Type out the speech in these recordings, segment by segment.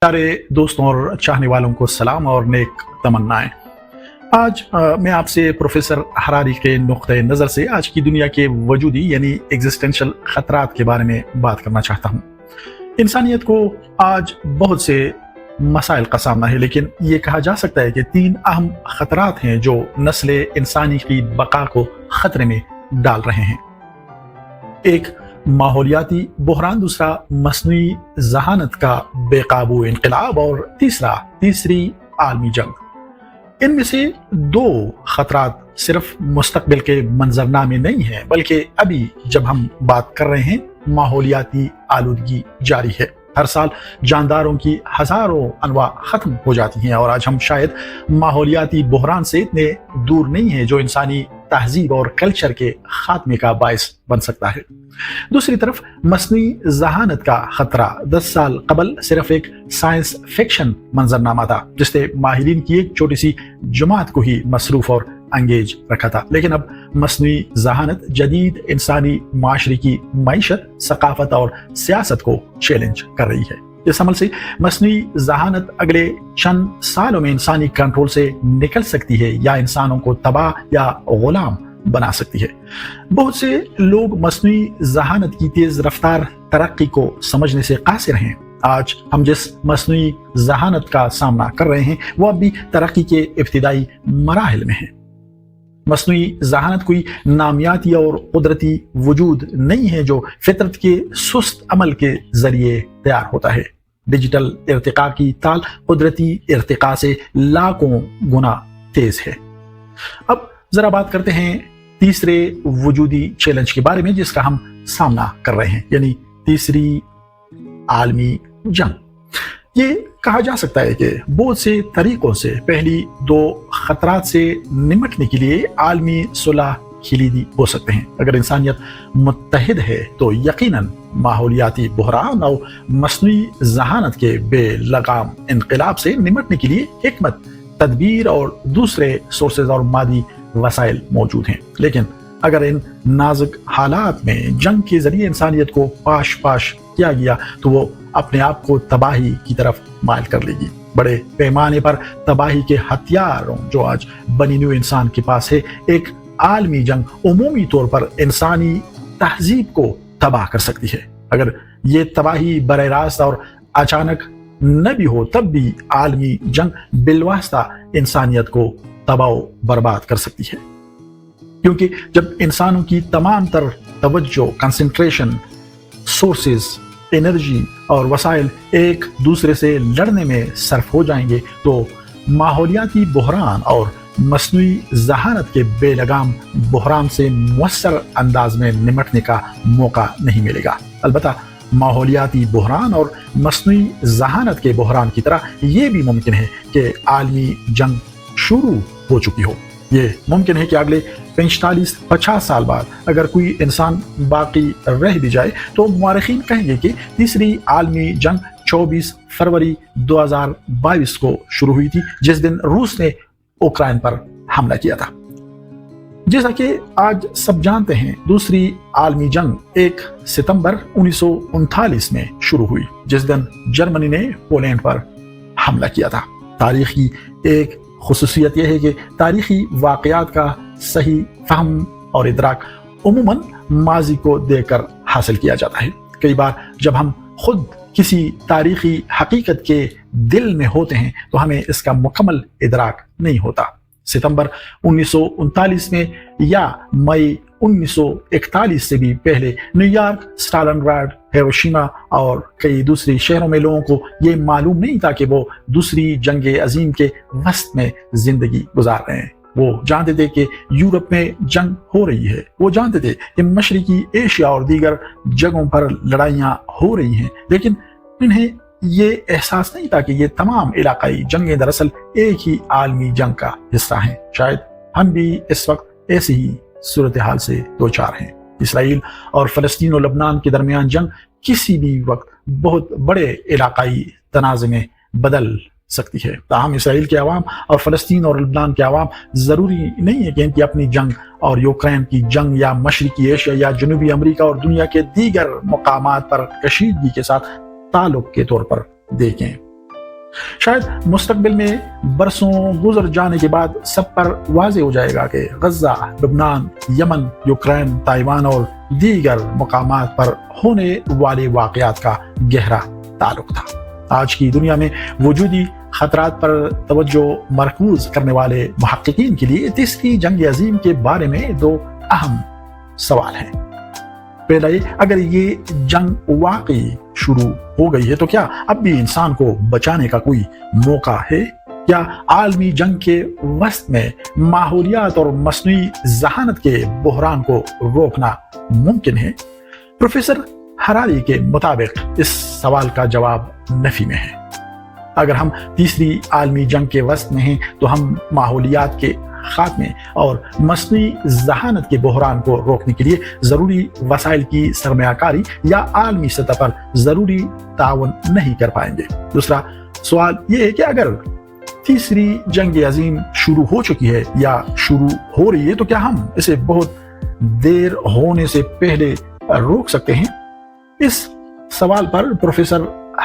پیارے دوستوں اور چاہنے والوں کو سلام اور نیک تمنائیں۔ آج میں آپ سے پروفیسر حراری کے نقطۂ نظر سے آج کی دنیا کے وجودی یعنی ایگزسٹینشل خطرات کے بارے میں بات کرنا چاہتا ہوں۔ انسانیت کو آج بہت سے مسائل کا سامنا ہے، لیکن یہ کہا جا سکتا ہے کہ تین اہم خطرات ہیں جو نسل انسانی کی بقا کو خطرے میں ڈال رہے ہیں۔ ایک ماحولیاتی بحران دوسرا مصنوعی ذہانت کا بے قابو انقلاب اور تیسرا تیسری عالمی جنگ۔ ان میں سے دو خطرات صرف مستقبل کے منظر نامے نہیں ہیں، بلکہ ابھی جب ہم بات کر رہے ہیں، ماحولیاتی آلودگی جاری ہے۔ ہر سال جانداروں کی ہزاروں انواع ختم ہو جاتی ہیں اور آج ہم شاید ماحولیاتی بحران سے اتنے دور نہیں ہیں جو انسانی تہذیب اور کلچر کے خاتمے کا باعث بن سکتا ہے۔ دوسری طرف، مصنوعی ذہانت کا خطرہ۔ دس سال قبل صرف ایک سائنس فکشن منظرنامہ تھا، جس نے ماہرین کی ایک چھوٹی سی جماعت کو ہی مصروف اور انگیج رکھا تھا۔ لیکن اب مصنوعی ذہانت جدید انسانی معاشرے کی معیشت، ثقافت اور سیاست کو چیلنج کر رہی ہے۔ اس عمل سے مصنوعی ذہانت اگلے چند سالوں میں انسانی کنٹرول سے نکل سکتی ہے یا انسانوں کو تباہ یا غلام بنا سکتی ہے۔ بہت سے لوگ مصنوعی ذہانت کی تیز رفتار ترقی کو سمجھنے سے قاصر ہیں۔ آج ہم جس مصنوعی ذہانت کا سامنا کر رہے ہیں، وہ اب بھی ترقی کے ابتدائی مراحل میں ہیں۔ مصنوعی ذہانت کوئی نامیاتی اور قدرتی وجود نہیں ہے جو فطرت کے سست عمل کے ذریعے تیار ہوتا ہے۔ ڈیجیٹل ارتقاء کی تال قدرتی ارتقاء سے لاکھوں گنا تیز ہے۔ اب ذرا بات کرتے ہیں تیسرے وجودی چیلنج کے بارے میں جس کا ہم سامنا کر رہے ہیں یعنی تیسری عالمی جنگ۔ یہ کہا جا سکتا ہے کہ بہت سے طریقوں سے پہلی دو خطرات سے نمٹنے کے لیے عالمی صلح کلیدی ہو سکتے ہیں۔ اگر انسانیت متحد ہے تو یقیناً ماحولیاتی بحران اور مصنوعی ذہانت کے بے لگام انقلاب سے نمٹنے کے لیے حکمت، تدبیر اور دوسرے سورسز اور مادی وسائل موجود ہیں۔ لیکن اگر ان نازک حالات میں جنگ کے ذریعے انسانیت کو پاش پاش کیا گیا تو وہ اپنے آپ کو تباہی کی طرف مائل کر لے گی۔ بڑے پیمانے پر تباہی کے ہتھیاروں جو آج بنی نو انسان کے پاس ہے، ایک عالمی جنگ عمومی طور پر انسانی تہذیب کو تباہ کر سکتی ہے۔ اگر یہ تباہی براہ راست اور اچانک نہ بھی ہو، تب بھی عالمی جنگ بالواسطہ انسانیت کو تباہ و برباد کر سکتی ہے۔ کیونکہ جب انسانوں کی تمام تر توجہ کنسنٹریشن سورسز انرجی اور وسائل ایک دوسرے سے لڑنے میں صرف ہو جائیں گے تو ماحولیاتی بحران اور مصنوعی ذہانت کے بے لگام بحران سے مؤثر انداز میں نمٹنے کا موقع نہیں ملے گا۔ البتہ ماحولیاتی بحران اور مصنوعی ذہانت کے بحران کی طرح یہ بھی ممکن ہے کہ عالمی جنگ شروع ہو چکی ہو۔ یہ ممکن ہے کہ اگلے پینتالیس پچاس سال بعد اگر کوئی انسان باقی رہ بھی جائے، تو مورخین کہیں گے کہ تیسری عالمی جنگ چوبیس فروری دو ہزار بائیس کو شروع ہوئی تھی، جس دن روس نے اوکرائن پر حملہ کیا تھا۔ جیسا کہ آج سب جانتے ہیں، دوسری عالمی جنگ ایک ستمبر انیس سو انتالیس میں شروع ہوئی، جس دن جرمنی نے پولینڈ پر حملہ کیا تھا۔ تاریخی ایک خصوصیت یہ ہے کہ تاریخی واقعات کا صحیح فہم اور ادراک عموماً ماضی کو دے کر حاصل کیا جاتا ہے۔ کئی بار جب ہم خود کسی تاریخی حقیقت کے دل میں ہوتے ہیں تو ہمیں اس کا مکمل ادراک نہیں ہوتا۔ ستمبر انیس سو انتالیس میں یا مئی انیس سو اکتالیس سے بھی پہلے New York Stalingrad Hiroshima اور کئی دوسری شہروں میں لوگوں کو یہ معلوم نہیں تھا کہ وہ دوسری جنگ عظیم کے وسط میں زندگی گزار رہے ہیں۔ وہ جانتے تھے کہ یورپ میں جنگ ہو رہی ہے۔ وہ جانتے تھے کہ مشرقی ایشیا اور دیگر جگہوں پر لڑائیاں ہو رہی ہیں، لیکن انہیں یہ احساس نہیں تھا کہ یہ تمام علاقائی جنگیں دراصل ایک ہی عالمی جنگ کا حصہ ہیں۔ شاید ہم بھی اس وقت ایسی ہی صورتحال سے دو چار ہیں۔ اسرائیل اور فلسطین و لبنان کے درمیان جنگ کسی بھی وقت بہت بڑے علاقائی تنازع میں بدل سکتی ہے۔ تاہم، اسرائیل کے عوام اور فلسطین اور لبنان کے عوام ضروری نہیں ہے کہ ان کی اپنی جنگ اور یوکرین کی جنگ یا مشرقی ایشیا یا جنوبی امریکہ اور دنیا کے دیگر مقامات پر کشیدگی کے ساتھ تعلق کے طور پر دیکھیں۔ شاید مستقبل میں برسوں گزر جانے کے بعد سب پر واضح ہو جائے گا کہ غزہ، لبنان، یمن یوکرین تائیوان اور دیگر مقامات پر ہونے والے واقعات کا گہرا تعلق تھا۔ آج کی دنیا میں وجودی خطرات پر توجہ مرکوز کرنے والے محققین کے لیے تیسری جنگ عظیم کے بارے میں دو اہم سوال ہیں۔ پہلا اگر یہ جنگ واقعی شروع ہو گئی ہے تو کیا اب بھی انسان کو بچانے کا کوئی موقع ہے؟ کیا عالمی جنگ کے وسط میں ماحولیات اور مصنوعی ذہانت کے بحران کو روکنا ممکن ہے؟ پروفیسر ہراری کے مطابق اس سوال کا جواب نفی میں ہے۔ اگر ہم تیسری عالمی جنگ کے وسط میں ہیں تو ہم ماحولیات کے خاتمے اور مصنوعی ذہانت کے بحران کو روکنے کے لیے ضروری وسائل کی سرمایہ کاری یا عالمی سطح پر ضروری تعاون نہیں کر پائیں گے۔ دوسرا سوال یہ ہے کہ اگر تیسری جنگ عظیم شروع ہو چکی ہے یا شروع ہو رہی ہے تو کیا ہم اسے بہت دیر ہونے سے پہلے روک سکتے ہیں؟ اس سوال پر پروفیسر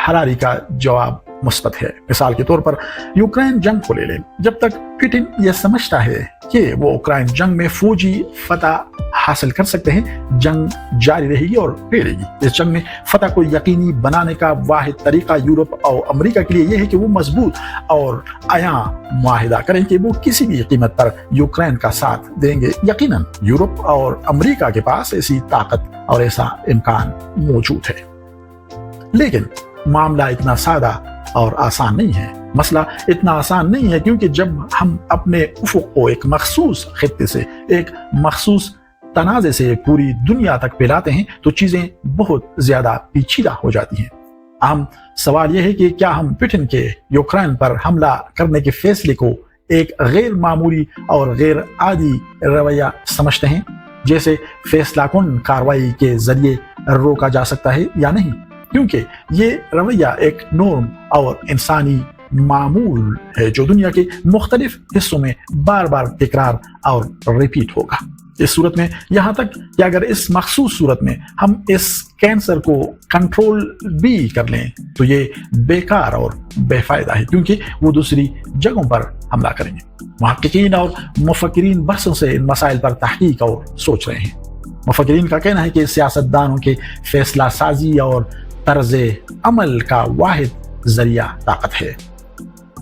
ہراری کا جواب مثبت ہے۔ مثال کے طور پر یوکرین جنگ کو لے لیں۔ جب تک پٹن یہ سمجھتا ہے کہ وہ اوکرائن جنگ میں فوجی فتح حاصل کر سکتے ہیں، جنگ جاری رہے گی اور پھیلے گی۔ اس جنگ میں فتح کو یقینی بنانے کا واحد طریقہ یورپ اور امریکہ کے لیے یہ ہے کہ وہ مضبوط اور عیاں معاہدہ کریں کہ وہ کسی بھی قیمت پر یوکرین کا ساتھ دیں گے۔ یقیناً یورپ اور امریکہ کے پاس ایسی طاقت اور ایسا امکان موجود ہے۔ لیکن معاملہ اتنا سادہ اور آسان نہیں ہے۔ مسئلہ اتنا آسان نہیں ہے کیونکہ جب ہم اپنے افق کو ایک مخصوص خطے سے، ایک مخصوص تنازع سے پوری دنیا تک پھیلاتے ہیں، تو چیزیں بہت زیادہ پیچیدہ ہو جاتی ہیں۔ اہم سوال یہ ہے کہ کیا ہم پٹن کے یوکرین پر حملہ کرنے کے فیصلے کو ایک غیر معمولی اور غیر عادی رویہ سمجھتے ہیں؟ جیسے فیصلہ کن کاروائی کے ذریعے روکا جا سکتا ہے یا نہیں؟ کیونکہ یہ رویہ ایک نورم اور انسانی معمول ہے جو دنیا کے مختلف حصوں میں بار بار تکرار اور ریپیٹ ہوگا۔ اس صورت میں یہاں تک کہ اگر اس مخصوص صورت میں ہم اس کینسر کو کنٹرول بھی کر لیں، تو یہ بیکار اور بے فائدہ ہے کیونکہ وہ دوسری جگہوں پر حملہ کریں گے۔ محققین اور مفکرین برسوں سے ان مسائل پر تحقیق اور سوچ رہے ہیں۔ مفکرین کا کہنا ہے کہ سیاست دانوں کے فیصلہ سازی اور طرز عمل کا واحد ذریعہ طاقت ہے۔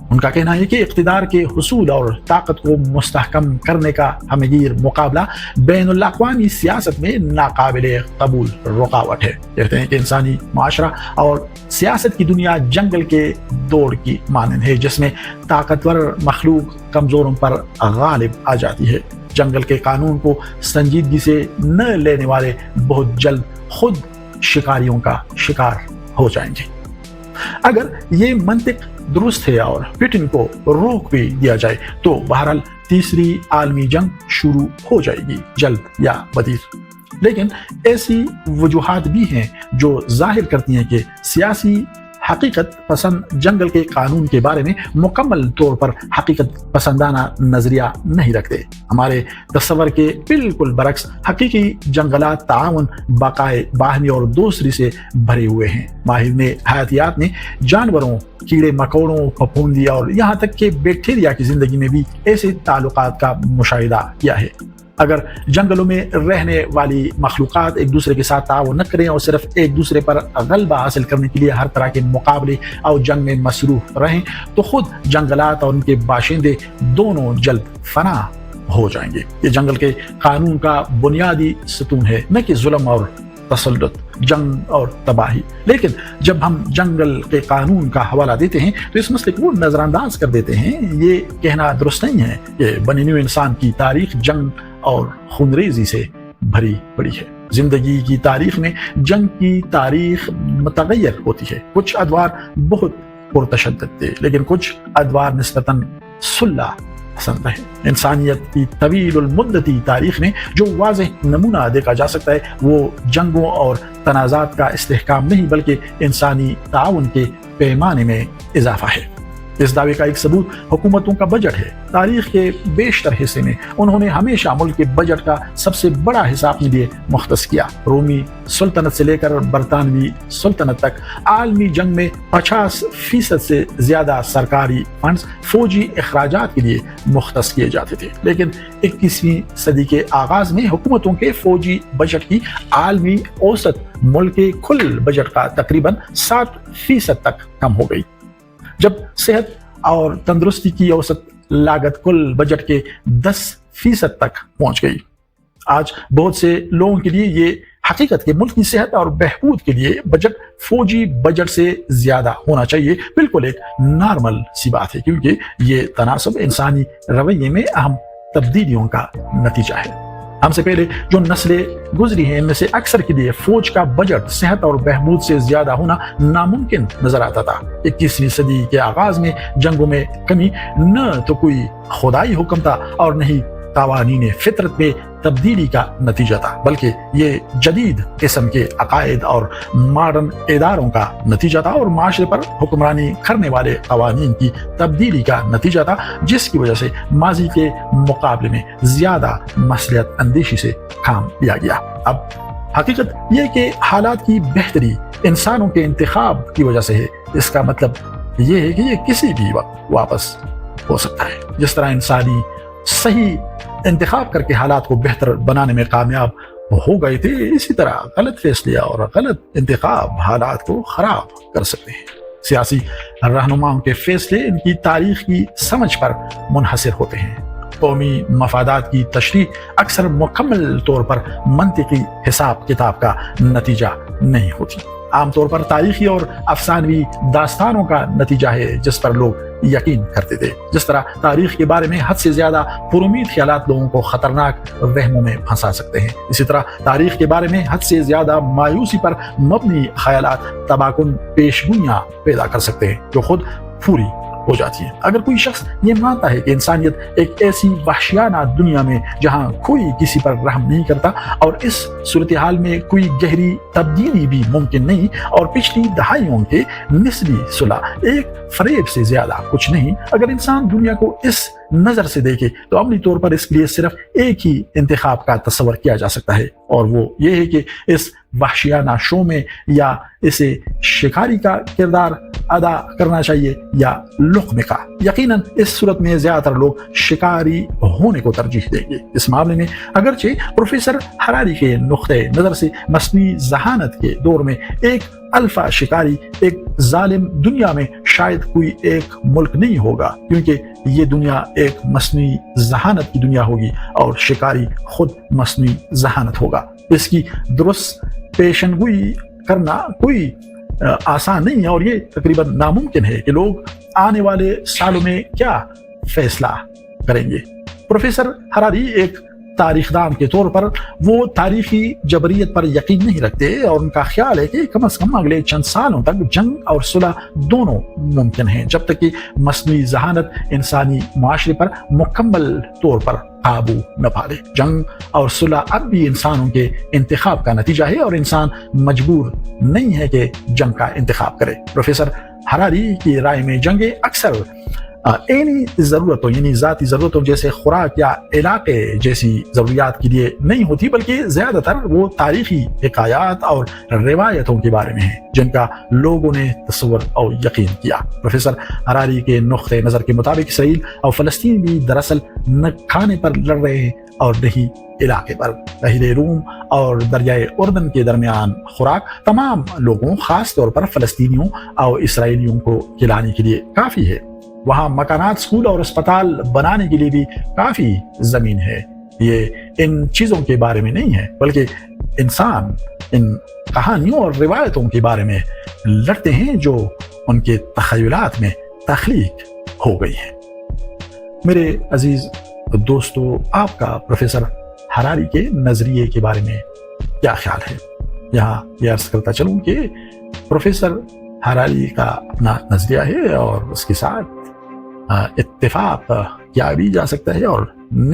ان کا کہنا ہے کہ اقتدار کے حصول اور طاقت کو مستحکم کرنے کا ہمگیر مقابلہ بین الاقوامی سیاست میں ناقابل قبول رکاوٹ ہے۔ کہتے ہیں کہ انسانی معاشرہ اور سیاست کی دنیا جنگل کے دوڑ کی مانند ہے، جس میں طاقتور مخلوق کمزوروں پر غالب آ جاتی ہے۔ جنگل کے قانون کو سنجیدگی سے نہ لینے والے بہت جلد خود شکاریوں کا شکار ہو جائیں گے۔ اگر یہ منطق درست ہے اور پٹن کو روک بھی دیا جائے، تو بہرحال تیسری عالمی جنگ شروع ہو جائے گی، جلد یا بدیر۔ لیکن ایسی وجوہات بھی ہیں جو ظاہر کرتی ہیں کہ سیاسی حقیقت پسند جنگل کے قانون کے بارے میں مکمل طور پر حقیقت پسندانہ نظریہ نہیں رکھتے۔ ہمارے تصور کے بالکل برعکس حقیقی جنگلات تعاون، بقائے باہمی اور دوسری سے بھرے ہوئے ہیں۔ ماہر نے حیاتیات نے جانوروں، کیڑے، مکوڑوں پھپھوندی اور یہاں تک کہ بیکٹیریا کی زندگی میں بھی ایسے تعلقات کا مشاہدہ کیا ہے۔ اگر جنگلوں میں رہنے والی مخلوقات ایک دوسرے کے ساتھ تعاون نہ کریں اور صرف ایک دوسرے پر غلبہ حاصل کرنے کے لیے ہر طرح کے مقابلے اور جنگ میں مصروف رہیں، تو خود جنگلات اور ان کے باشندے دونوں جلد فنا ہو جائیں گے۔ یہ جنگل کے قانون کا بنیادی ستون ہے، نہ کہ ظلم اور تسلط، جنگ اور تباہی۔ لیکن جب ہم جنگل کے قانون کا حوالہ دیتے ہیں، تو اس مسئلے کو نظر انداز کر دیتے ہیں۔ یہ کہنا درست نہیں ہے کہ بنی نوع انسان کی تاریخ جنگ اور خنریزی سے بھری پڑی ہے۔ زندگی کی تاریخ میں جنگ کی تاریخ متغیر ہوتی ہے۔ کچھ ادوار بہت پرتشدد تھے، لیکن کچھ ادوار نسبتاً صلح پسند رہے انسانیت کی طویل المدتی تاریخ میں جو واضح نمونہ دیکھا جا سکتا ہے، وہ جنگوں اور تنازعات کا استحکام نہیں، بلکہ انسانی تعاون کے پیمانے میں اضافہ ہے۔ اس دعوے کا ایک ثبوت حکومتوں کا بجٹ ہے۔ تاریخ کے بیشتر حصے میں انہوں نے ہمیشہ ملک کے بجٹ کا سب سے بڑا حصہ اپنے لیے مختص کیا۔ رومی سلطنت سے لے کر برطانوی سلطنت تک عالمی جنگ میں پچاس فیصد سے زیادہ سرکاری فنڈز فوجی اخراجات کے لیے مختص کیے جاتے تھے۔ لیکن اکیسویں صدی کے آغاز میں حکومتوں کے فوجی بجٹ کی عالمی اوسط ملک کے کل بجٹ کا تقریباً سات فیصد تک کم ہو گئی۔ جب صحت اور تندرستی کی اوسط لاگت کل بجٹ کے دس فیصد تک پہنچ گئی۔ آج بہت سے لوگوں کے لیے یہ حقیقت کے ملک کی صحت اور بہبود کے لیے بجٹ فوجی بجٹ سے زیادہ ہونا چاہیے، بالکل ایک نارمل سی بات ہے، کیونکہ یہ تناسب انسانی رویے میں اہم تبدیلیوں کا نتیجہ ہے۔ ہم سے پہلے جو نسلیں گزری ہیں، ان میں سے اکثر کے لیے فوج کا بجٹ صحت اور بہبود سے زیادہ ہونا ناممکن نظر آتا تھا۔ اکیسویں صدی کے آغاز میں جنگوں میں کمی، نہ تو کوئی خدائی حکم تھا اور نہیں قوانین فطرت میں تبدیلی کا نتیجہ تھا، بلکہ یہ جدید قسم کے عقائد اور ماڈرن اداروں کا نتیجہ تھا اور معاشرے پر حکمرانی کرنے والے قوانین کی تبدیلی کا نتیجہ تھا، جس کی وجہ سے ماضی کے مقابلے میں زیادہ مسلحت اندیشی سے کام لیا گیا۔ اب حقیقت یہ کہ حالات کی بہتری انسانوں کے انتخاب کی وجہ سے ہے، اس کا مطلب یہ ہے کہ یہ کسی بھی وقت واپس ہو سکتا ہے۔ جس طرح انسانی صحیح انتخاب کر کے حالات کو بہتر بنانے میں کامیاب ہو گئے تھے اسی طرح غلط فیصلے اور غلط انتخاب حالات کو خراب کر سکتے ہیں۔ سیاسی رہنماؤں کے فیصلے ان کی تاریخ کی سمجھ پر منحصر ہوتے ہیں۔ قومی مفادات کی تشریح اکثر مکمل طور پر منطقی حساب کتاب کا نتیجہ نہیں ہوتی۔ عام طور پر تاریخی اور افسانوی داستانوں کا نتیجہ ہے، جس پر لوگ یقین کرتے تھے۔ جس طرح تاریخ کے بارے میں حد سے زیادہ پرامید خیالات لوگوں کو خطرناک وہموں میں پھنسا سکتے ہیں۔ اسی طرح تاریخ کے بارے میں حد سے زیادہ مایوسی پر مبنی خیالات تباکن پیشگوئیاں پیدا کر سکتے ہیں، جو خود پوری ہو جاتی ہے۔ اگر کوئی شخص یہ مانتا ہے کہ انسانیت ایک ایسی وحشیانہ دنیا میں جہاں کوئی کسی پر رحم نہیں کرتا اور اس صورتحال میں کوئی گہری تبدیلی بھی ممکن نہیں اور پچھلی دہائیوں کے نسلی صلح ایک فریب سے زیادہ کچھ نہیں، اگر انسان دنیا کو اس نظر سے دیکھے تو عملی طور پر اس لیے صرف ایک ہی انتخاب کا تصور کیا جا سکتا ہے۔ اور وہ یہ ہے کہ اس وحشیانہ شو میں یا اسے شکاری کا کردار ادا کرنا چاہیے یا لقمے کا۔ یقیناً اس صورت میں زیادہ تر لوگ شکاری ہونے کو ترجیح دیں گے۔ اس معاملے میں اگرچہ پروفیسر ہراری کے نقطۂ نظر سے مصنوعی ذہانت کے دور میں ایک الفا شکاری ایک ظالم دنیا میں شاید کوئی ایک ملک نہیں ہوگا، کیونکہ یہ دنیا ایک مصنوعی ذہانت کی دنیا ہوگی اور شکاری خود مصنوعی ذہانت ہوگا۔ اس کی درست پیشن گوئی کرنا کوئی آسان نہیں ہے اور یہ تقریباً ناممکن ہے کہ لوگ آنے والے سالوں میں کیا فیصلہ کریں گے۔ پروفیسر ہراری ایک تاریخ دان کے طور پر وہ تاریخی جبریت پر یقین نہیں رکھتے اور ان کا خیال ہے کہ کم از کم اگلے چند سالوں تک جنگ اور صلح دونوں ممکن ہیں، جب تک کہ مصنوعی ذہانت انسانی معاشرے پر مکمل طور پر قابو نہ پالے جنگ اور صلح اب بھی انسانوں کے انتخاب کا نتیجہ ہے اور انسان مجبور نہیں ہے کہ جنگ کا انتخاب کرے۔ پروفیسر ہراری کی رائے میں جنگیں اکثر اینی ضرورتوں یعنی ذاتی ضرورتوں جیسے خوراک یا علاقے جیسی ضروریات کے لیے نہیں ہوتی، بلکہ زیادہ تر وہ تاریخی حکایات اور روایتوں کے بارے میں ہیں، جن کا لوگوں نے تصور اور یقین کیا۔ پروفیسر ہراری کے نقطۂ نظر کے مطابق، اسرائیل اور فلسطین بھی دراصل نہ کھانے پر لڑ رہے ہیں اور نہیں علاقے پر۔ بحیر روم اور دریائے اردن کے درمیان خوراک تمام لوگوں، خاص طور پر فلسطینیوں اور اسرائیلیوں کو کھلانے کے لیے کافی ہے۔ وہاں مکانات اسکول اور اسپتال بنانے کے لیے بھی کافی زمین ہے۔ یہ ان چیزوں کے بارے میں نہیں ہے، بلکہ انسان ان کہانیوں اور روایتوں کے بارے میں لڑتے ہیں جو ان کے تخیلات میں تخلیق ہو گئی ہیں۔ میرے عزیز دوستو، آپ کا پروفیسر ہراری کے نظریے کے بارے میں کیا خیال ہے؟ یہاں یہ عرض کرتا چلوں کہ پروفیسر ہراری کا اپنا نظریہ ہے اور اس کے ساتھ اتفاق کیا بھی جا سکتا ہے اور نہیں۔